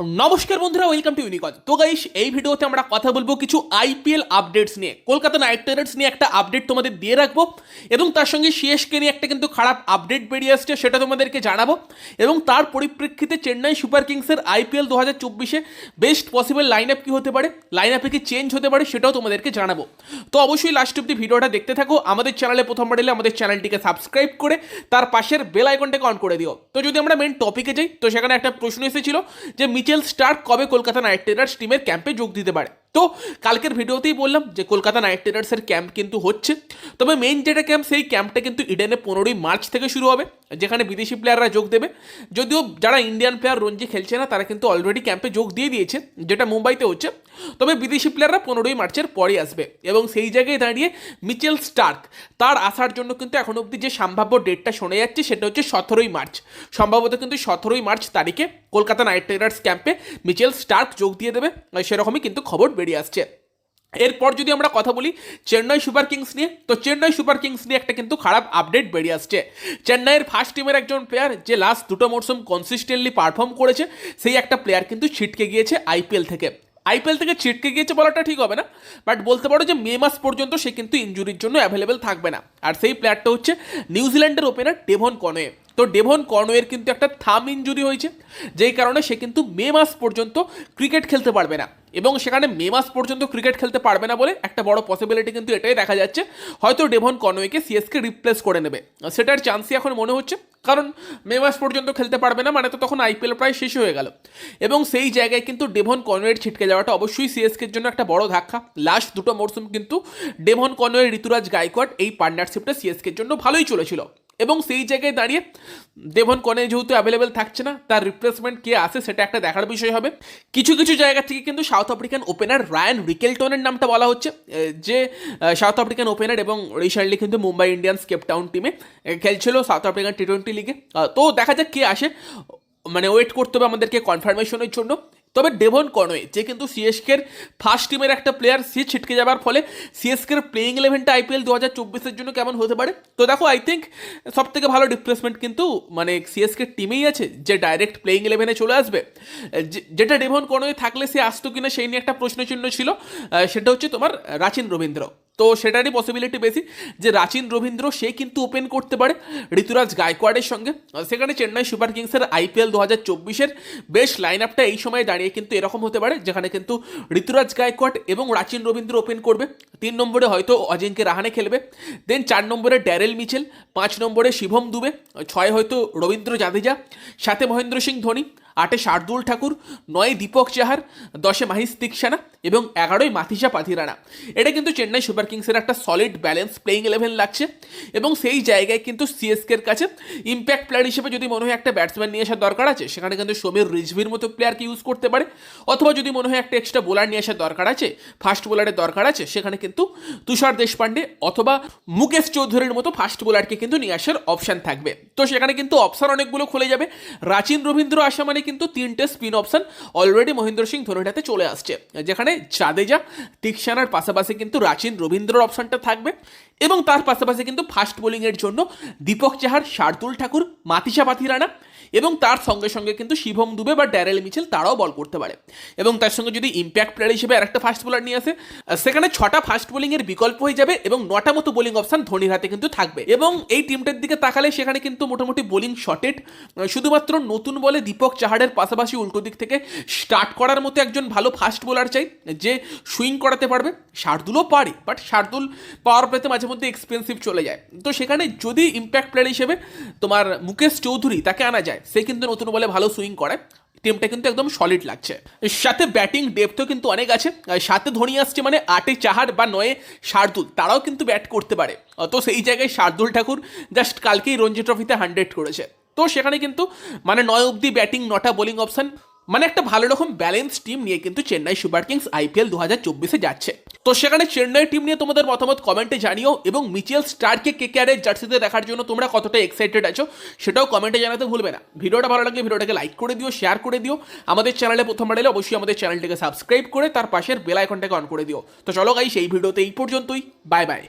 নমস্কার বন্ধুরা welcome to ইউনিকন তো গাইস এই ভিডিওতে আমরা কথা বলব কিছু আইপিএল আপডেটস নিয়ে। কলকাতা নাইট রাইডার্স নিয়ে একটা আপডেট তোমাদের দিয়ে রাখব এবং তার সঙ্গে সিএসকে নিয়ে একটা কিন্তু খারাপ আপডেট বেরিয়ে আসছে সেটা তোমাদেরকে জানাব। এবং তার পরিপ্রেক্ষিতে চেন্নাই সুপার কিংসের আইপিএল দু হাজার চব্বিশে বেস্ট পসিবল লাইন আপ কী হতে পারে? লাইন আপে কি চেঞ্জ হতে পারে সেটাও তোমাদেরকে জানাব। তো অবশ্যই লাস্ট অব্দি ভিডিওটা দেখতে থাকো। আমাদের চ্যানেলে প্রথমবার এলে আমাদের চ্যানেলটিকে সাবস্ক্রাইব করে তার পাশের বেল আইকনটাকে অন করে দিও। তো যদি আমরা মেন টপিকে যাই, তো সেখানে একটা প্রশ্ন এসেছিল যে মিচেল স্টার্ক কবে কলকাতা নাইট রাইডার্স টিমের ক্যাম্পে যোগ দিতে পারে? তো কালকের ভিডিওতেই বললাম যে কলকাতা নাইট রাইডার্সের ক্যাম্প কিন্তু হচ্ছে। তবে মেইন যেটা ক্যাম্প সেই ক্যাম্পটা কিন্তু ইডেনে পনেরোই মার্চ থেকে শুরু হবে। যেখানে বিদেশি প্লেয়াররা যোগ দেবে। যদিও যারা ইন্ডিয়ান প্লেয়ার রঞ্জি খেলছে না, তারা কিন্তু অলরেডি ক্যাম্পে যোগ দিয়ে দিয়েছে, যেটা মুম্বাইতে হচ্ছে। তবে বিদেশি প্লেয়াররা পনেরোই মার্চের পরে আসবে এবং সেই জায়গায় দাঁড়িয়ে মিচেল স্টার্ক তার আসার জন্য কিন্তু এখন অবধি যে সম্ভাব্য ডেটটা শোনা যাচ্ছে, সেটা হচ্ছে সতেরোই মার্চ। সম্ভবত কিন্তু সতেরোই মার্চ তারিখে কলকাতা নাইট রাইডার্স ক্যাম্পে মিচেল স্টার্ক যোগ দিয়ে দেবে সেরকমই কিন্তু খবর বেরিয়ে আসছে। এরপর যদি আমরা কথা বলি চেন্নাই সুপার কিংস নিয়ে, তো চেন্নাই সুপার কিংস নিয়ে একটা কিন্তু খারাপ আপডেট বেরিয়ে আসছে। চেন্নাইয়ের ফার্স্ট টিমের একজন প্লেয়ার যে লাস্ট দুটো মরশুম কনসিস্টেন্টলি পারফর্ম করেছে, সেই একটা প্লেয়ার কিন্তু ছিটকে গিয়েছে আইপিএল থেকে। আইপিএল থেকে ছিটকে গিয়েছে বলাটা ঠিক হবে না বাট বলতে পারো যে মে মাস পর্যন্ত সে কিন্তু ইঞ্জুরির জন্য অ্যাভেলেবেল থাকবে না। আর সেই প্লেয়ারটা হচ্ছে নিউজিল্যান্ডের ওপেনার ডেভন কনওয়ে তো ডেভন কর্নোয়ের কিন্তু একটা থাম ইঞ্জুরি হয়েছে, যেই কারণে সে কিন্তু মে মাস পর্যন্ত ক্রিকেট খেলতে পারবে না। এবং সেখানে মে মাস পর্যন্ত ক্রিকেট খেলতে পারবে না বলে একটা বড় পসিবিলিটি কিন্তু এটাই দেখা যাচ্ছে, হয়তো ডেভন কনওয়েকে সিএসকে রিপ্লেস করে নেবে। সেটার চান্সই এখন মনে হচ্ছে, কারণ মে মাস পর্যন্ত খেলতে পারবে না মানে তো তখন আইপিএল প্রায় শেষ হয়ে গেল। এবং সেই জায়গায় কিন্তু ডেভন কনওয়ের ছিটকে যাওয়াটা অবশ্যই সিএসকের জন্য একটা বড় ধাক্কা। লাস্ট দুটো মরশুম কিন্তু ডেভন কনওয়ের ঋতুরাজ গায়কোয়াড এই পার্টনারশিপটা সিএসকের জন্য ভালোই চলেছিল। এবং সেই জায়গায় দাঁড়িয়ে দেভন কনে যেহেতু অ্যাভেলেবেল থাকছে না, তার রিপ্লেসমেন্ট কে আসে সেটা একটা দেখার বিষয় হবে। কিছু কিছু জায়গা থেকে কিন্তু সাউথ আফ্রিকান ওপেনার রায়ান রিকেলটনের নামটা বলা হচ্ছে, যে সাউথ আফ্রিকান ওপেনার এবং রিসেন্টলি কিন্তু মুম্বাই ইন্ডিয়ান্স কেপটাউন টিমে খেলছিল সাউথ আফ্রিকান টি টোয়েন্টি লিগে তো দেখা যাক কে আসে। মানে ওয়েট করতে হবে আমাদেরকে কনফার্মেশনের জন্য। তবে ডেভন কনওয়ে, যে কিন্তু সিএসকের ফার্স্ট টিমের একটা প্লেয়ার সে ছিটকে যাবার ফলে সিএসকের প্লেইং ইলেভেনটা আইপিএল দু হাজার চব্বিশের জন্য কেমন হতে পারে? তো দেখো আই থিঙ্ক সব থেকে ভালো রিপ্লেসমেন্ট কিন্তু মানে সিএসকের টিমেই আছে, যে ডাইরেক্ট প্লেইং ইলেভেনে চলে আসবে। যেটা ডেভন কনওয়ে থাকলে সে আসতো কিনা সেই নিয়ে একটা প্রশ্নচিহ্ন ছিল। সেটা হচ্ছে তোমার রাচিন রবীন্দ্র। তো সেটারই পসিবিলিটি বেশি যে রাচিন রবীন্দ্র, সে কিন্তু ওপেন করতে পারে ঋতুরাজ গায়কোয়াড়ের সঙ্গে। সেখানে চেন্নাই সুপার কিংসের আইপিএল দু হাজার চব্বিশের বেশ লাইন আপটা এই সময় দাঁড়িয়ে কিন্তু এরকম হতে পারে, যেখানে কিন্তু ঋতুরাজ গায়কোয়াড এবং রাচিন রবীন্দ্র ওপেন করবে। তিন নম্বরে হয়তো অজিঙ্কে রাহানে খেলবে দেন চার নম্বরে ড্যারেল মিচেল, পাঁচ নম্বরে শিভম দুবে, ছয় হয়তো রবীন্দ্র জাদেজা সাথে মহেন্দ্র সিং ধোনি, আটে শার্দুল ঠাকুর, নয় দীপক চাহার দশে মাহিস তিকসানা এবং এগারোই মাথিসা পাথিরানা। এটা কিন্তু চেন্নাই সুপার কিংসের একটা সলিড ব্যালেন্স প্লেইং ইলেভেন লাগছে এবং সেই জায়গায় কিন্তু সিএসকের কাছে ইম্প্যাক্ট প্লেয়ার হিসেবে যদি মনে হয় একটা ব্যাটসম্যান নিয়ে আসার দরকার আছে, সেখানে কিন্তু সমীর রিজভির মতো প্লেয়ারকে ইউজ করতে পারে। অথবা যদি মনে হয় একটা এক্সট্রা বোলার নিয়ে আসার দরকার আছে ফাস্ট বোলারের দরকার আছে, সেখানে কিন্তু তুষার দেশপান্ডে অথবা মুকেশ চৌধুরীর মতো ফাস্ট বোলারকে কিন্তু নিয়ে আসার অপশান থাকবে। তো সেখানে কিন্তু অপশান অনেকগুলো খুলে যাবে। রাচিন রবীন্দ্র আসা মানে কিন্তু তিনটে spin option already Mahendra Singh ধোনির হাতে চলে আসছে, যেখানে জাদেজা তিকসানার পাশাপাশি কিন্তু রাচিন রবীন্দ্রর অপশনটা থাকবে। এবং তার পাশাপাশি কিন্তু ফাস্ট বোলিংয়ের জন্য দীপক চাহার, শার্দুল ঠাকুর মাতিসা পাথিরানা এবং তার সঙ্গে সঙ্গে কিন্তু শিভম দুবে বা ড্যারেল মিচেল তারাও বল করতে পারে। এবং তার সঙ্গে যদি ইম্প্যাক্ট প্লেয়ার হিসেবে আরেকটা ফাস্ট বোলার নিয়ে আসে সেখানে ছটা ফাস্ট বোলিংয়ের বিকল্প হয়ে যাবে এবং নটা মতো বোলিং অপশন ধোনির হাতে কিন্তু থাকবে। এবং এই টিমটার দিকে তাকালে সেখানে কিন্তু মোটামুটি বোলিং শর্টেড শুধুমাত্র নতুন বলে দীপক চাহারের পাশাপাশি উল্টো দিক থেকে স্টার্ট করার মতো একজন ভালো ফাস্ট বোলার চাই, যে সুইং করাতে পারবে। শার্দুলও পারে বাট শার্দুল পাওয়ার প্লেতে মাঝে মধ্যে এক্সপেন্সিভ চলে যায়। তো সেখানে যদি ইম্প্যাক্ট প্লেয়ার হিসেবে তোমার মুকেশ চৌধুরী তাকে আনা যায় সে কিন্তু নতুন বলে ভালো সুইং করে। টিমটা কিন্তু একদম সলিড লাগছে। সাথে ব্যাটিং ডেপথও কিন্তু অনেক আছে। সাথে ধোনি আসছে মানে আটে চাহার বা নয়ে শার্দুল। তারাও কিন্তু ব্যাট করতে পারে। তো সেই জায়গায় শার্দুল ঠাকুর জাস্ট কালকেই রঞ্জি ট্রফিতে হান্ড্রেড করেছে। তো সেখানে কিন্তু মানে নয় অব্দি ব্যাটিং নটা বোলিং অপশন মানে একটা ভালো রকম ব্যালেন্স টিম নিয়ে কিন্তু চেন্নাই সুপার কিংস আইপিএল দু হাজার চব্বিশে যাচ্ছে। তো সেখানে চেন্নাই টিম নিয়ে তোমাদের মতামত কমেন্টে জানিও, এবং মিচেল স্টারকে কে কেয়ারের জার্সিতে দেখার জন্য তোমরা কতটা এক্সাইটেড আছো সেটাও কমেন্টে জানাতে ভুলবে না। ভিডিওটা ভালো লাগলে ভিডিওটাকে লাইক করে দিও শেয়ার করে দিও, আমাদের চ্যানেলে প্রথমবার এলে অবশ্যই আমাদের চ্যানেলটিকে সাবস্ক্রাইব করে তার পাশের বেল আইকনটাকে অন করে দিও। তো চলো গাই সেই ভিডিওতে এই পর্যন্তই বাই বাই